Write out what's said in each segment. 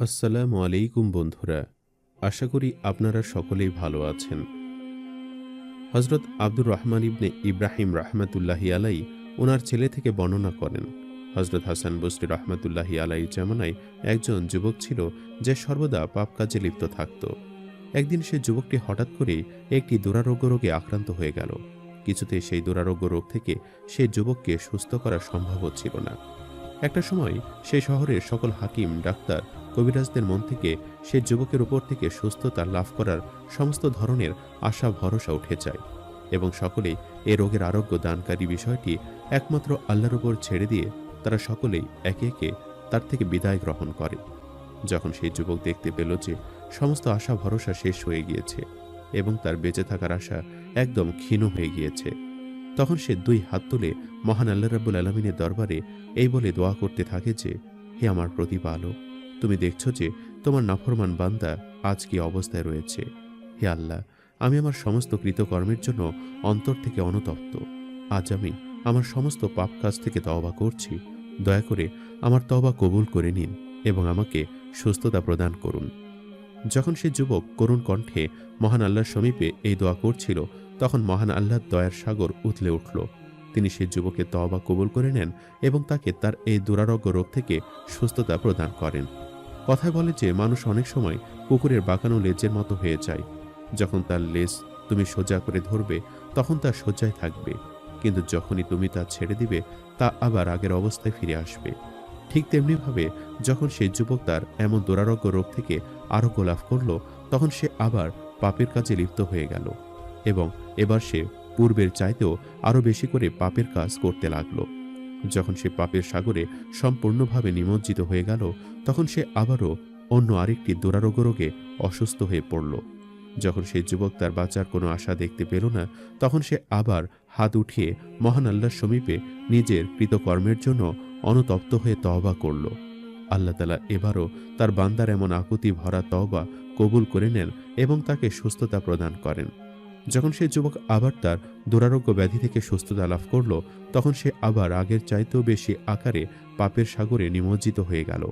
আসসালামু আলাইকুম বন্ধুরা, আশা করি আপনারা সকলেই ভালো আছেন। হজরত আব্দুর রহমান ইবনে ইব্রাহিম রহমাতুল্লাহি আলাই ওনার ছেলে থেকে বর্ণনা করেন হজরত হাসান বসরি রহমাতুল্লাহি আলাই জামানায় একজন যুবক ছিল যে সর্বদা পাপ কাজে লিপ্ত থাকত। একদিন সে যুবকটি হঠাৎ করে একটি দুরারোগ্য রোগে আক্রান্ত হয়ে গেল। কিছুতে সেই দুরারোগ্য রোগ থেকে সে যুবককে সুস্থ করা সম্ভব হচ্ছিল না। একটা সময় সেই শহরের সকল হাকিম, ডাক্তার, কবিরাজদের মন থেকে সে যুবকের উপর থেকে সুস্থতা লাভ করার সমস্ত ধরনের আশা, ভরসা উঠে যায় এবং সকলেই এ রোগের আরোগ্য দানকারী বিষয়টি একমাত্র আল্লাহর উপর ছেড়ে দিয়ে তারা সকলেই একে একে তার থেকে বিদায় গ্রহণ করে। যখন সেই যুবক দেখতে পেল যে সমস্ত আশা, ভরসা শেষ হয়ে গিয়েছে এবং তার বেঁচে থাকার আশা একদম ক্ষীণ হয়ে গিয়েছে। তখন সে দুই হাত তুলে মহান আল্লাহ রাব্বুল আলমিনের দরবারে এই বলে দোয়া করতে থাকে যে, হে আমার প্রতিপালক, তুমি দেখছ যে তোমার নাফরমান বান্দা আজ কি অবস্থায় রয়েছে। হে আল্লাহ, আমি আমার সমস্ত কৃতকর্মের জন্য অন্তর থেকে অনুতপ্ত। আজ আমি আমার সমস্ত পাপ কাজ থেকে তওবা করছি। দয়া করে আমার তওবা কবুল করে নিন এবং আমাকে সুস্থতা প্রদান করুন। যখন সে যুবক করুণ কণ্ঠে মহান আল্লাহর সমীপে এই দোয়া করছিল তখন মহান আল্লাহর দয়ার সাগর উথলে উঠল। তিনি সে যুবকের তওবা কবুল করে নেন এবং তাকে তার এই দুরারোগ্য রোগ থেকে সুস্থতা প্রদান করেন। কথায় বলে যে মানুষ অনেক সময় কুকুরের বাঁকানো লেজের মতো হয়ে যায়। যখন তার লেজ তুমি সোজা করে ধরবে, তখন তা সোজাই থাকবে। কিন্তু যখনই তুমি তা ছেড়ে দিবে, তা আবার আগের অবস্থায় ফিরে আসবে। ঠিক তেমনিভাবে যখন সেই যুবক তার এমন দুরারোগ্য রোগ থেকে আরোগ্য লাভ করল, তখন সে আবার পাপের কাজে লিপ্ত হয়ে গেল। এবং এবার সে পূর্বের চাইতেও আরও বেশি করে পাপের কাজ করতে লাগল। যখন সে পাপের সাগরে সম্পূর্ণভাবে নিমজ্জিত হয়ে গেল, তখন সে আবারও অন্য আরেকটি দুরারোগ্য রোগে অসুস্থ হয়ে পড়ল। যখন সেই যুবক তার বাঁচার কোনো আশা দেখতে পেল না, তখন সে আবার হাত উঠিয়ে মহান আল্লাহর সমীপে নিজের কৃতকর্মের জন্য অনুতপ্ত হয়ে তওবা করল। আল্লাহ তালা এবারও তার বান্দার এমন আকুতি ভরা তওবা কবুল করে নেন এবং তাকে সুস্থতা প্রদান করেন। যখন সে যুবক আবার তার দুরারোগ্য ব্যাধি থেকে সুস্থতা লাভ করল, তখন সে আবার আগের চাইতেও বেশি আকারে পাপের সাগরে নিমজ্জিত হয়ে গেল।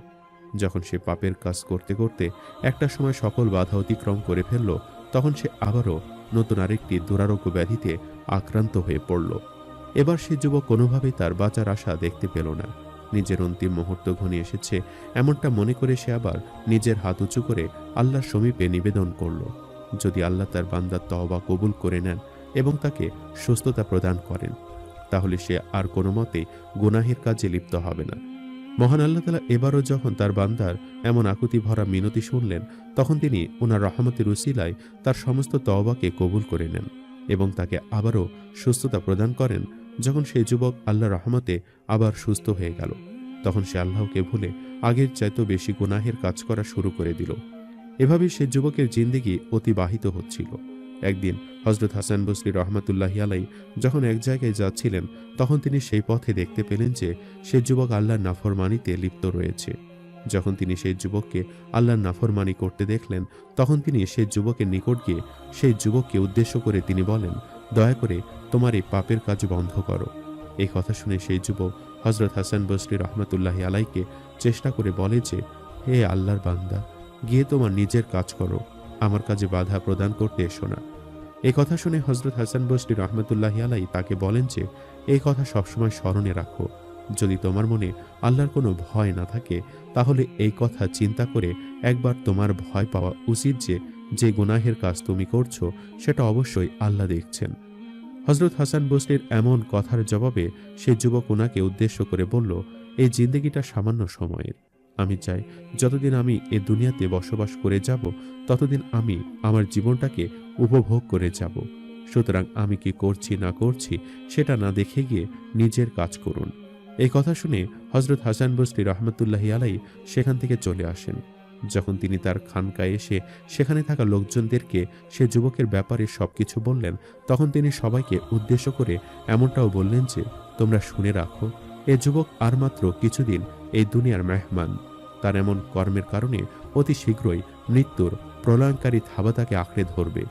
যখন সে পাপের কাজ করতে করতে একটা সময় সকল বাধা অতিক্রম করে ফেলল, তখন সে আবারও নতুন আরেকটি দুরারোগ্য ব্যাধিতে আক্রান্ত হয়ে পড়ল। এবার সে যুবক কোনোভাবেই তার বাঁচার আশা দেখতে পেল না। নিজের অন্তিম মুহূর্ত ঘনিয়ে এসেছে, এমনটা মনে করে সে আবার নিজের হাত উঁচু করে আল্লাহর সমীপে নিবেদন করল। যদি আল্লাহ তার বান্দার তহবা কবুল করে নেন এবং তাকে সুস্থতা প্রদান করেন, তাহলে সে আর কোনো মতে গুনাহের কাজে লিপ্ত হবে না। মহান আল্লাহ তালা এবারও যখন তার বান্দার এমন আকুতি ভরা মিনতি শুনলেন, তখন তিনি ওনার রহমতের উসিলায় তার সমস্ত তওবাকে কবুল করে নেন এবং তাকে আবারও সুস্থতা প্রদান করেন যখন সেই যুবক আল্লাহ রহমতে আবার সুস্থ হয়ে গেল। তখন সে আল্লাহকে ভুলে আগের চাইতো বেশি গুনাহের কাজ করা শুরু করে দিল। এভাবে সে যুবকের জিন্দিগি অতিবাহিত হচ্ছিল। একদিন হজরত হাসান বসরি রহমাতুল্লাহি আলাই যখন এক জায়গায় যাচ্ছিলেন, তখন তিনি সেই পথে দেখতে পেলেন যে সে যুবক আল্লাহর নাফরমানিতে লিপ্ত রয়েছে। যখন তিনি সেই যুবককে আল্লাহর নাফরমানি করতে দেখলেন, তখন তিনি সেই যুবকের নিকট গিয়ে সেই যুবককে উদ্দেশ্য করে তিনি বলেন, দয়া করে তোমার এই পাপের কাজ বন্ধ করো। এই কথা শুনে সেই যুবক হজরত হাসান বসরি রহমতুল্লাহি আলাইকে চেষ্টা করে বলে যে, হে আল্লাহর বান্দা গিয়ে তোমার নিজের কাজ করো। আমার কাজে বাধা প্রদান করতে এসো না। এই কথা শুনে হজরত হাসান বসরি রহমতুল্লাহ আলাই তাকে বলেন যে, এই কথা সবসময় স্মরণে রাখো। যদি তোমার মনে আল্লাহর কোনো ভয় না থাকে, তাহলে এই কথা চিন্তা করে একবার তোমার ভয় পাওয়া উচিত যে যে গুনাহের কাজ তুমি করছ, সেটা অবশ্যই আল্লাহ দেখছেন। হজরত হাসান বসরির এমন কথার জবাবে সে যুবক ওনাকে উদ্দেশ্য করে বলল, এই জিন্দগিটা সামান্য সময়ের। আমি চাই, যতদিন আমি এ দুনিয়াতে বসবাস করে যাব, ততদিন আমি আমার জীবনটাকে উপভোগ করে যাব। সুতরাং আমি কি করছি না করছি, সেটা না দেখে গিয়ে নিজের কাজ করুন। এই কথা শুনে হজরত হাসান বস্তি রহমতুল্লাহি আলাই সেখান থেকে চলে আসেন। যখন তিনি তার খানকায় এসে সেখানে থাকা লোকজনদেরকে, সে যুবকের ব্যাপারে সবকিছু বললেন, তখন তিনি সবাইকে উদ্দেশ্য করে এমনটাও বললেন যে, তোমরা শুনে রাখো, এ যুবক আর মাত্র কিছুদিন এই দুনিয়ার মেহমান। তার এমন কর্মের কারণে অতি শীঘ্রই মৃত্যুর প্রলয়ঙ্কারী থাবা তাকে আঁকড়ে ধরবে।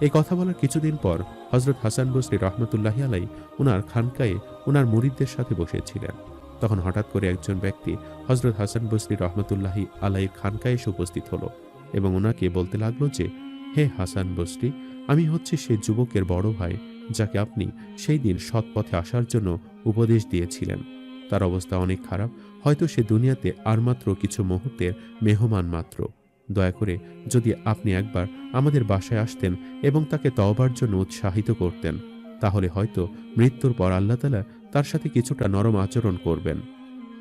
এই কথা বলার কিছুদিন পর হজরত হাসান বসরি রহমতুল্লাহ আলাই ওনার খানকায়ে ওনার মুরিদদের সাথে বসেছিলেন। তখন হঠাৎ করে একজন ব্যক্তি হজরত হাসান বসরি রহমতুল্লাহি আলাইয়ের খানকায় এসে উপস্থিত হলো এবং ওনাকে বলতে লাগল যে, হে হাসান বসরি, আমি হচ্ছে সেই যুবকের বড় ভাই যাকে আপনি সেই দিন সৎ পথে আসার জন্য উপদেশ দিয়েছিলেন। তার অবস্থা অনেক খারাপ, হয়তো সে দুনিয়াতে আর মাত্র কিছু মুহূর্তের মেহমান মাত্র। দয়া করে যদি আপনি একবার আমাদের বাসায় আসতেন এবং তাকে তওবার জন্য উৎসাহিত করতেন, তাহলে হয়তো মৃত্যুর পর আল্লাহ তালা তার সাথে কিছুটা নরম আচরণ করবেন।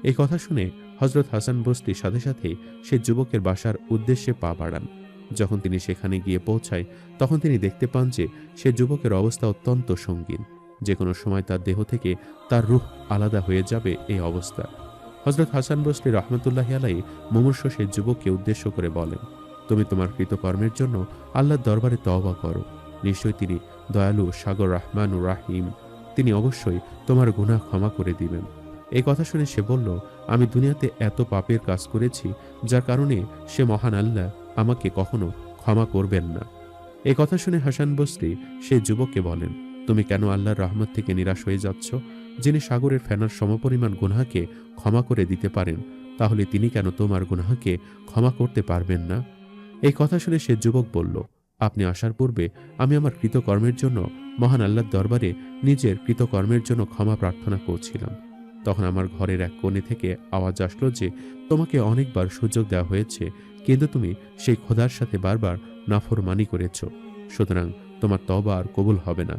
এই কথা শুনে হজরত হাসান বস্তির সাথে সাথেই সে যুবকের বাসার উদ্দেশ্যে পা বাড়ান। যখন তিনি সেখানে গিয়ে পৌঁছায়, তখন তিনি দেখতে পান যে সে যুবকের অবস্থা অত্যন্ত সঙ্গীন। যে কোনো সময় তার দেহ থেকে তার রুহ আলাদা হয়ে যাবে এই অবস্থা। হজরত হাসান বসরি রহমতুল্লাহ আলাই মুমূর্ষ সেই যুবককে উদ্দেশ্য করে বলেন, তুমি তোমার কৃতকর্মের জন্য আল্লাহর দরবারে তওবা করো। নিশ্চয়ই তিনি দয়ালু সাগর রহমান রাহিম। তিনি অবশ্যই তোমার গুনাহ ক্ষমা করে দিবেন। এই কথা শুনে সে বলল, আমি দুনিয়াতে এত পাপের কাজ করেছি, যার কারণে সে মহান আল্লাহ আমাকে কখনো ক্ষমা করবেন না। এই কথা শুনে হাসান বসরি সে যুবককে বলেন তুমি কেন আল্লাহর রহমত থেকে নিরাশ হয়ে যাচ্ছ? যিনি সাগরের ফেনার সমপরিমাণ গুনাহকে ক্ষমা করে দিতে পারেন, তাহলে তিনি কেন তোমার গুনাহকে ক্ষমা করতে পারবেন না? এই কথা শুনে সে যুবক বলল, আপনি আসার পূর্বে আমি আমার কৃতকর্মের জন্য মহান আল্লাহর দরবারে নিজের কৃতকর্মের জন্য ক্ষমা প্রার্থনা করছিলাম। তখন আমার ঘরের এক কোণে থেকে আওয়াজ আসলো যে, তোমাকে অনেকবার সুযোগ দেওয়া হয়েছে, কিন্তু তুমি সেই খোদার সাথে বারবার নাফরমানি করেছ। সুতরাং তোমার তবা আর কবুল হবে না।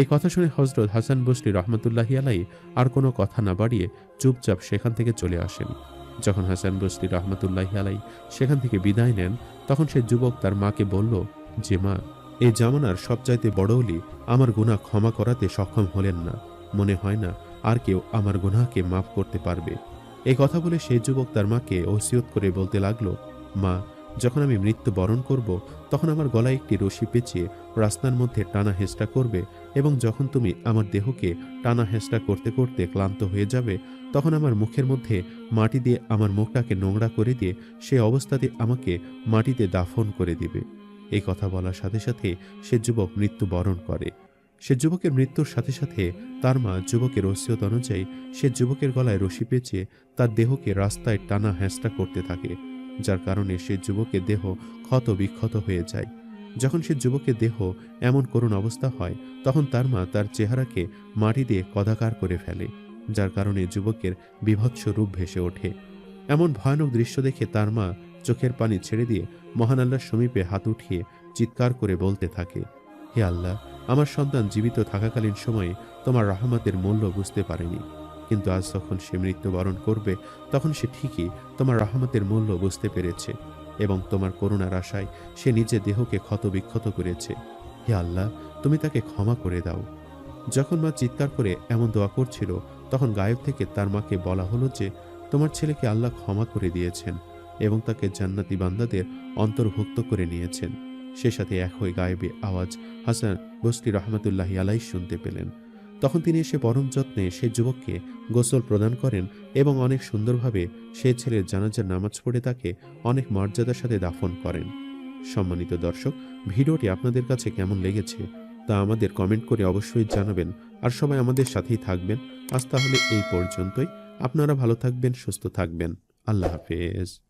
এই কথা শুনে হজরত হাসান বসরি রহমতুল্লাহি আলাই আর কোনো কথা না বাড়িয়ে চুপচাপ সেখান থেকে চলে আসেন। যখন হাসান বসরি রহমতুল্লাহি আলাই সেখান থেকে বিদায় নেন, তখন সে যুবক তার মাকে বলল, যে মা, এই জামানার সবচাইতে বড় অলি আমার গুনাহ ক্ষমা করাতে সক্ষম হলেন না। মনে হয় না আর কেউ আমার গুনাহকে মাফ করতে পারবে। এই কথা বলে সেই যুবক তার মাকে ওসিয়ত করে বলতে লাগল, মা যখন আমি মৃত্যু বরণ করব, তখন আমার গলায় একটি রশি পেঁচিয়ে রাস্তার মধ্যে টানা হেঁচড়া করবে এবং যখন তুমি আমার দেহকে টানা হেঁচড়া করতে করতে ক্লান্ত হয়ে যাবে, তখন আমার মুখের মধ্যে মাটি দিয়ে আমার মুখটাকে নোংরা করে দিয়ে সে অবস্থাতে আমাকে মাটিতে দাফন করে দিবে। এই কথা বলার সাথে সাথে সে যুবক মৃত্যু বরণ করে। সে যুবকের মৃত্যুর সাথে সাথে তার মা যুবকের ওসিয়ত অনুযায়ী সে যুবকের গলায় রশি পেঁচিয়ে তার দেহকে রাস্তায় টানা হ্যাঁচড়া করতে থাকে। যার কারণে সে যুবকের দেহ ক্ষত বিক্ষত হয়ে যায়। যখন সে যুবকের দেহ এমন করুণ অবস্থা হয়, তখন তার মা তার চেহারাকে মাটি দিয়ে কদাকার করে ফেলে, যার কারণে যুবকের বিভৎস রূপ ভেসে ওঠে। এমন ভয়ানক দৃশ্য দেখে তার মা চোখের পানি ছেড়ে দিয়ে মহান আল্লাহর সমীপে হাত উঠিয়ে চিৎকার করে বলতে থাকে, হে আল্লাহ, আমার সন্তান জীবিত থাকাকালীন সময়ে তোমার রহমতের মূল্য বুঝতে পারেনি। কিন্তু আজ যখন সে মৃত্যুবরণ করবে, তখন সে ঠিকই তোমার রাহমাতের মূল্য বুঝতে পেরেছে এবং তোমার করুণার আশায় সে নিজের দেহকে ক্ষত বিক্ষত করেছে। হে আল্লাহ, তুমি তাকে ক্ষমা করে দাও। যখন মা চিৎকার করে এমন দোয়া করছিল, তখন গায়েব থেকে তার মাকে বলা হলো যে, তোমার ছেলেকে আল্লাহ ক্ষমা করে দিয়েছেন এবং তাকে জান্নাতি বান্দাদের অন্তর্ভুক্ত করে নিয়েছেন। সে সাথে এক হয়ে গায়েবে আওয়াজ হাসান বসরি রহমতুল্লাহি আলাই শুনতে পেলেন। তখন তিনি এসে পরম যত্নে সে যুবককে গোসল প্রদান করেন এবং অনেক সুন্দরভাবে সে ছেলের জানাজার নামাজ পড়ে তাকে অনেক মর্যাদার সাথে দাফন করেন। সম্মানিত দর্শক, ভিডিওটি আপনাদের কাছে কেমন লেগেছে তা আমাদের কমেন্ট করে অবশ্যই জানাবেন আর সবাই আমাদের সাথেই থাকবেন। আজ তাহলে এই পর্যন্তই। আপনারা ভালো থাকবেন, সুস্থ থাকবেন। আল্লাহ হাফেজ।